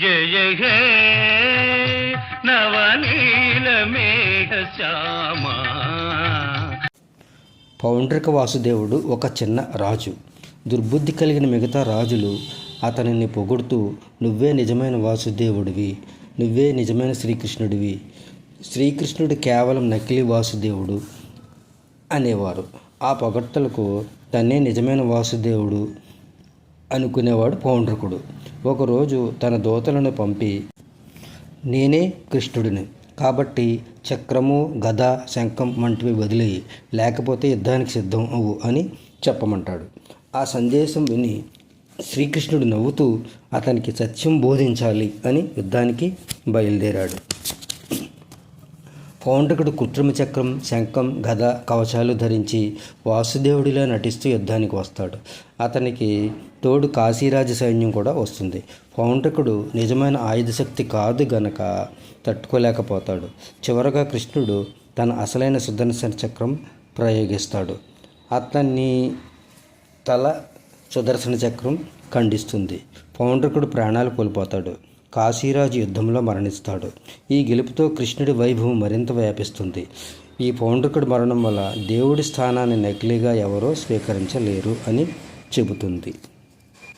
జయ హే నవనీల మేఘ శ్యామా. పౌండ్రిక వాసుదేవుడు ఒక చిన్న రాజు. దుర్బుద్ధి కలిగిన మిగతా రాజులు అతనిని పొగుడుతూ నువ్వే నిజమైన వాసుదేవుడివి నువ్వే నిజమైన శ్రీకృష్ణుడివి. శ్రీకృష్ణుడు కేవలం నకిలీ వాసుదేవుడు అనేవారు. ఆ పొగట్టలకు తన్నే నిజమైన వాసుదేవుడు అనుకునేవాడు పౌండ్రకుడు. ఒకరోజు తన దూతలను పంపి నేనే కృష్ణుడిని. కాబట్టి చక్రము గద శంఖం వంటివి వదిలేయి. లేకపోతే యుద్ధానికి సిద్ధం అవ్వు అని చెప్పమంటాడు. ఆ సందేశం విని శ్రీకృష్ణుడు నవ్వుతూ అతనికి సత్యం బోధించాలి అని యుద్ధానికి బయలుదేరాడు. పౌండ్రకుడు కృత్రిమ చక్రం శంఖం గద కవచాలు ధరించి వాసుదేవుడిలా నటిస్తూ యుద్ధానికి వస్తాడు. అతనికి తోడు కాశీరాజ సైన్యం కూడా వస్తుంది. పౌండ్రకుడు నిజమైన ఆయుధ శక్తి కాదు గనక తట్టుకోలేకపోతాడు. చివరగా కృష్ణుడు తన అసలైన సుదర్శన చక్రం ప్రయోగిస్తాడు. అతన్ని తల సుదర్శన చక్రం ఖండిస్తుంది. పౌండ్రకుడు ప్రాణాలు కోల్పోతాడు. కాశీరాజు యుద్ధంలో మరణిస్తాడు. ఈ గెలుపుతో కృష్ణుడి వైభవం మరింత వ్యాపిస్తుంది. ఈ పౌండ్రికుడి మరణం వల్ల దేవుడి స్థానాన్ని నకిలీగా ఎవరో స్వీకరించలేరు అని చెబుతుంది.